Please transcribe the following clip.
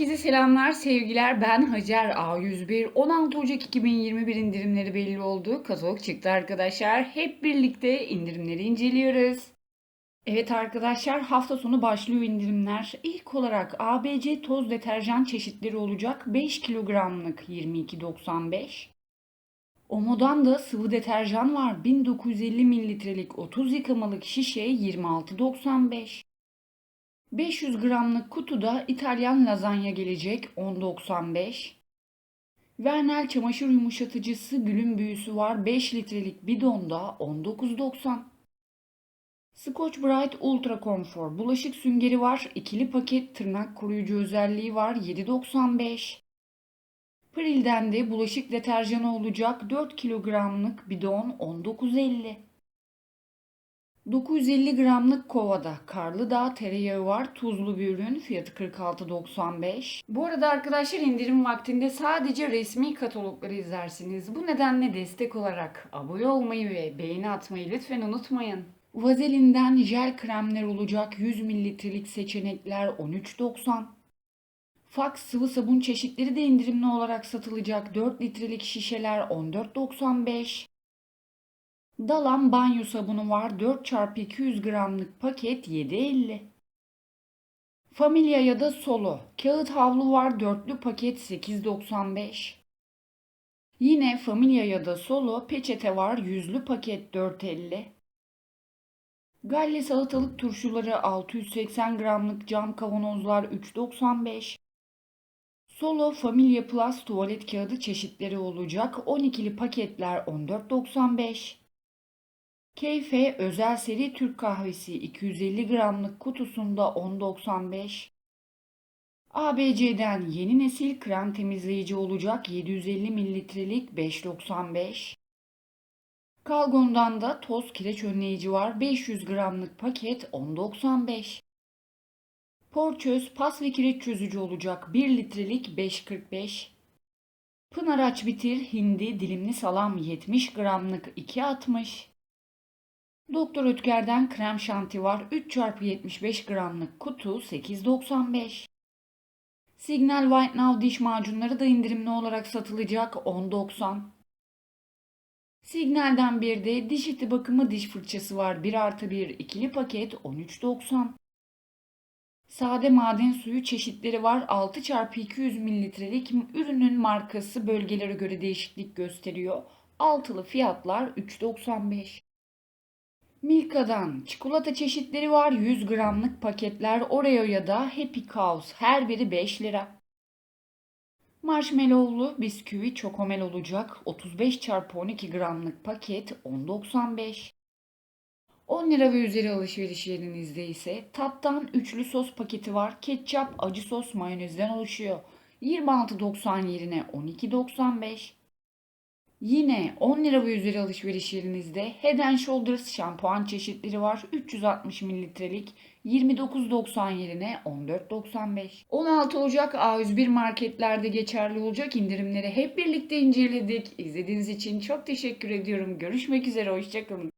Herkese selamlar, sevgiler. Ben Hacer A101. 16 Ocak 2021 indirimleri belli oldu. Katalog çıktı arkadaşlar. Hep birlikte indirimleri inceliyoruz. Evet arkadaşlar hafta sonu başlıyor indirimler. İlk olarak ABC toz deterjan çeşitleri olacak. 5 kilogramlık 22.95. Omo'dan da sıvı deterjan var. 1950 mililitrelik 30 yıkamalık şişe 26.95. 500 gramlık kutuda İtalyan lazanya gelecek 10.95. Vernel çamaşır yumuşatıcısı gülün büyüsü var 5 litrelik bidonda 19.90. Scotch Brite Ultra Comfort bulaşık süngeri var. ikili paket tırnak koruyucu özelliği var 7.95. Pril'den de bulaşık deterjanı olacak 4 kilogramlık bidon 19.50. 950 gramlık kovada karlı dağ tereyağı var. Tuzlu bir ürün. Fiyatı 46.95. Bu arada arkadaşlar indirim vaktinde sadece resmi katalogları izlersiniz. Bu nedenle destek olarak abone olmayı ve beğeni atmayı lütfen unutmayın. Vazelin'den jel kremler olacak 100 mililitrelik seçenekler 13.90. Fax sıvı sabun çeşitleri de indirimli olarak satılacak 4 litrelik şişeler 14.95. Dalan banyo sabunu var 4x200 gramlık paket 7.50. Familia ya da Solo kağıt havlu var dörtlü paket 8.95. Yine Familia ya da Solo peçete var yüzlü paket 4.50. Galle salatalık turşuları 680 gramlık cam kavanozlar 3.95. Solo Familia Plus tuvalet kağıdı çeşitleri olacak 12'li paketler 14.95. Keyfe özel seri Türk kahvesi 250 gramlık kutusunda 10.95. ABC'den yeni nesil krem temizleyici olacak 750 mililitrelik 5.95. Kalgon'dan da toz kireç önleyici var 500 gramlık paket 10.95. Porçöz pas ve kireç çözücü olacak 1 litrelik 5.45. Pınar aç bitir hindi dilimli salam 70 gramlık 2.60. Doktor Ötker'den krem şanti var. 3x75 gramlık kutu 8.95. Signal White Now diş macunları da indirimli olarak satılacak 10.90. Signal'den bir de diş eti bakımı diş fırçası var. 1 artı 1 ikili paket 13.90. Sade maden suyu çeşitleri var. 6x200 mililitrelik ürünün markası bölgelere göre değişiklik gösteriyor. Altılı fiyatlar 3.95. Milka'dan çikolata çeşitleri var. 100 gramlık paketler Oreo ya da Happy Cows. Her biri 5 lira. Marshmallowlu bisküvi çokomel olacak. 35 çarpı 12 gramlık paket 10.95. 10 lira ve üzeri alışveriş yerinizde ise tattan üçlü sos paketi var. Ketçap, acı sos, mayonezden oluşuyor. 26.90 yerine 12.95. Yine 10 lira ve üzeri alışveriş yerinizde Head Shoulders şampuan çeşitleri var. 360 mililitrelik 29.90 yerine 14.95. 16 Ocak A101 marketlerde geçerli olacak indirimleri hep birlikte inceledik. İzlediğiniz için çok teşekkür ediyorum. Görüşmek üzere, hoşçakalın.